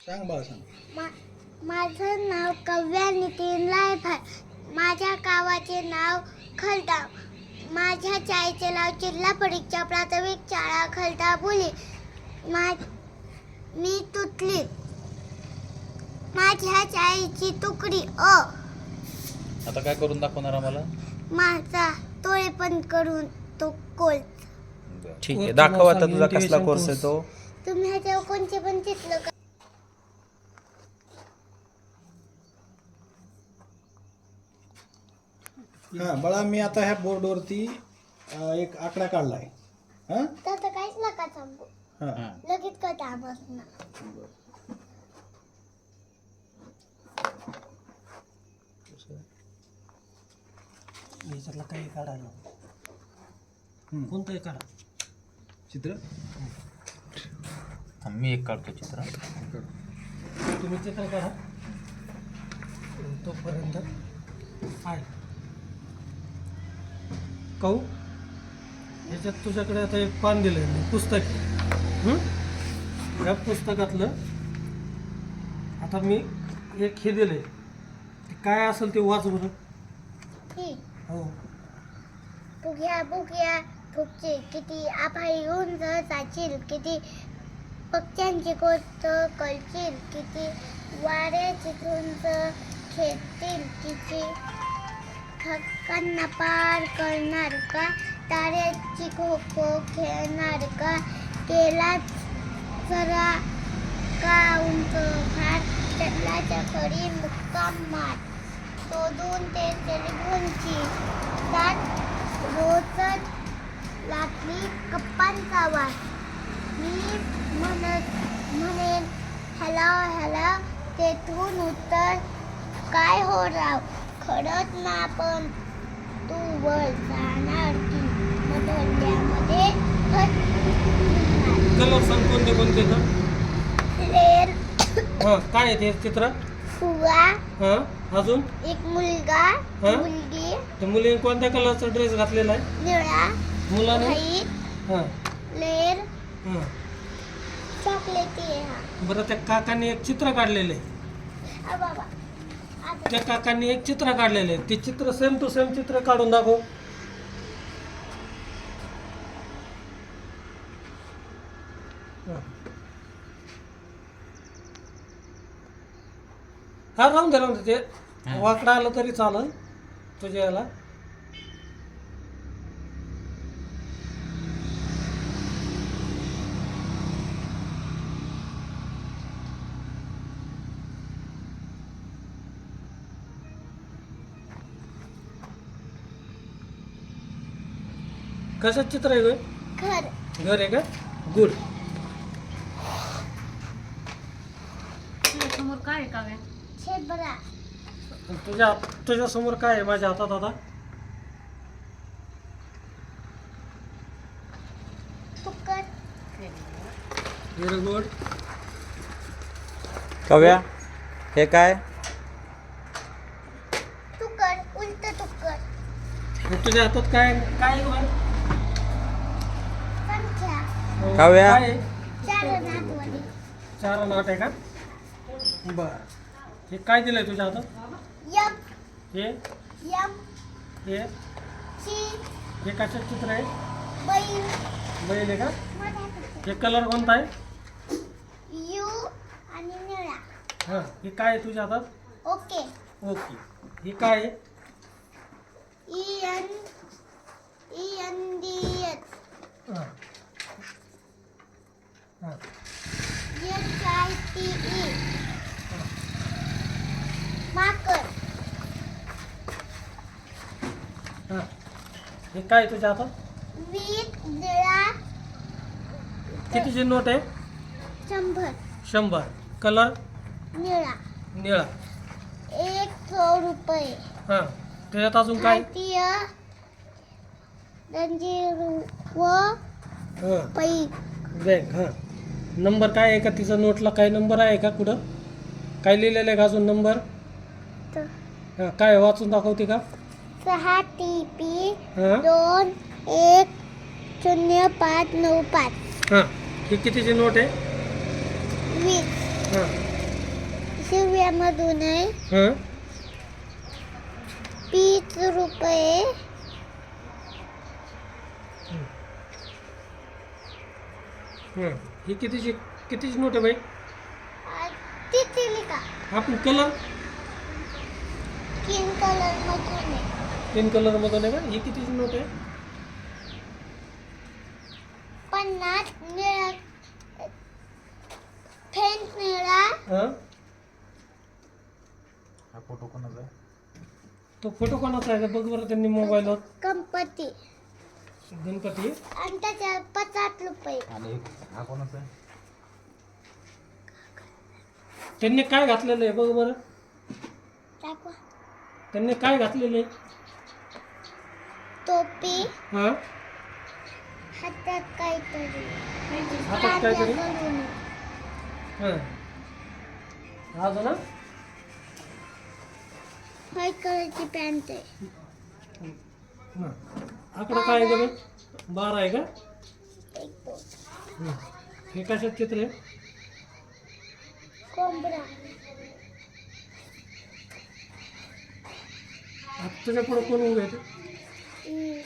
सांग बाळा सांग. मा माझं नाव कव्या नितीन लायभार माझ्या गावाचे नाव खलदा माझ्या चाईचे नाव जिल्हा परीक्षा प्राथमिक शाळा खलदा बोली. मा मी तुतली. माझ्या चाईची तुकडी अ. आता काय करून दाखवणार आम्हाला? माझा तोळे पण करून तो कोल ठीक आहे दाखव आता तुझा कसला कोर्स आहे. तो. तुम्ही ह्याच्यावर कोणते पण चित्र हा बाळा मी आता ह्या बोर्डवरती अं, एक आकडा काढलाय. हा? तर काहीच नका थांबू. हा. लगेच कथा बसणार. याच्यातला काही काढायला हम्म. कोणतंही काढा. चित्र? थांब, मी एक काढतो चित्र. तुम्ही चित्र काढा. तोपर्यंत आहे काऊ? ह्याच्यात तुझ्याकडे आता एक पान दिलं आहे पुस्तक. हं? या पुस्तकातलं आता मी एक हे दिलं आहे काय असेल ते वाच बरं. ही. बुग्या बुग्या फुगचे किती आभाळी उंच जाशील किती पक्ष्यांची गोष्ट कळशील किती वाऱ्याची झुंज खेळतील किती हक्कांना पार करणार का? ताऱ्याची खो खो खेळणार का? केलाच जरा का उंच? फार चटलाच्या खरी मुक्काम मार. शोधून ते टेलिफोनची दाट रोचत लागली कप्पांचा वास. मी म्हणत म्हणेन हॅलो हॅलो तेथून उत्तर काय हो राव? खरंच ना पण तू वर जाणार की मधल्यामध्ये कलर सांग कोणते कोणते तर. हां काय आहे ते चित्र? फुगा. हां अजून? एक मुलगा हं? मुलगी. त्या मुलीने कोणत्या कलरचा ड्रेस घातलेला आहे? निळा मुलाने? व्हाईट हां. लेर. हां. चॉकलेटी आहे हा. बरं त्या काकांनी एक चित्र काढलेलं आहे. आ बाबा. आता त्या काकांनी एक चित्र काढलेलं आहे. ते चित्र सेम टू सेम चित्र काढून दाखव. हां. राहून दे राहून दे. ते वाकडा आलं तरी चालेल तुझ्या याला. कशात चित्र आहे गं? घर. घर आहे का? गुड. समोर काय आहे काव्या? छेद बरा तुझ्या तुझ्या समोर काय आहे माझ्या हातात आता? तुक्कर व्हेरी गुड कव्या हे काय? तुक्कर उलट तुक्कर तुझ्या हातात काय काय आहे गं? संख्या काव्या? काय? आहे? चार नाट आहे का? बर. हे काय दिलंय तुझ्या हातात? यम. हे? यम. हे? ची हे चित्र आहे? बैल. बैल आहे का? हे कलर कोणता आहे? यू आणि निळा. हां. हे काय आहे तुझ्या हातात? ओके. ओके. हे काय आहे? E N E N D हां हां. एच आय टी ई माकड हां. हे काय आहे तुझ्या हातात? वीट निळा कितीची नोट आहे? शंभर. शंभर कलर? निळा. निळा. एक सौ रुपये. हां. त्याच्यात अजून काय? भारतीय रणजीर व हां. पै बँक हां. नंबर काय आहे का? तिचा नोटला काय नंबर आहे का कुठं? काय लिहिलेलं आहे का अजून नंबर? हां काय आहे? वाचून दाखवते का? सहा टी पी हां? दोन एक शून्य पाच नऊ पाच. हां ही कितीची नोट आहे? वीस. हां. मधून आहे. हां. तीस रुपये. हां. ही कितीची कितीची नोट आहे बाई? ती आपण कलर तीन कलर मधून आहे. तीन कलरमधून आहे का? ही कितीची नोट आहे? पन्नास निळा फेंट निळा. हाँ? हा फ़ोटो कोणाचा आहे? तो फ़ोटो कोणाचा आहे? का बघ बरं त्यांनी मोबाईलवर. गणपती गणपती. आणि त्याच्यावर पचास रुपये. आणि हा कोणाचा आहे? त्यांनी काय घातलेलं आहे? बघ बरं. दाखवा. त्यांनी काय घातलेलं आहे? टोपी. हां? हातात काहीतरी. हातात काहीतरी? हां. अजून ना? व्हाईट कलरची पॅन्ट आहे. हां. आकडा काय आहे बाई बारा आहे का? हं. हे कशात चित्र आहे? कोंबडा आता तुझ्या पुढं कोण उभे आहेत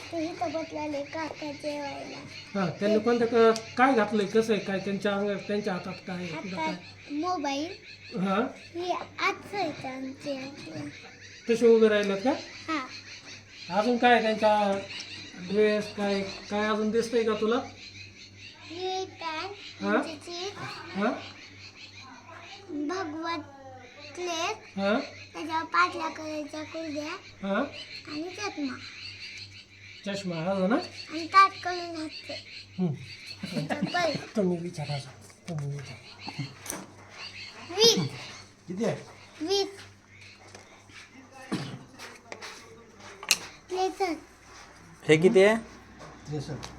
तेही तर बसलेले काका जेवायला हां त्यांनी कोणत्या क- काय घातलंय? कसं आहे? काय त्यांच्या अंग त्यांच्या हातात काय आहे? मोबाईल हां हे. तसे उभे राहिलेत का? हा. अजून काय त्यांच्या ड्रेस काय काय अजून दिसतंय का तुला? हे हा? हां? भगवत हां? त्याच्यावर पाटल्या हां? आणि चष्मा. चष्मा अजून ना आणि ताट कलर घातले. हं. चप्पल तुम्ही विचारा तुम्ही विचारा. किती आहे? हे किती आहे? त्रेसष्ट.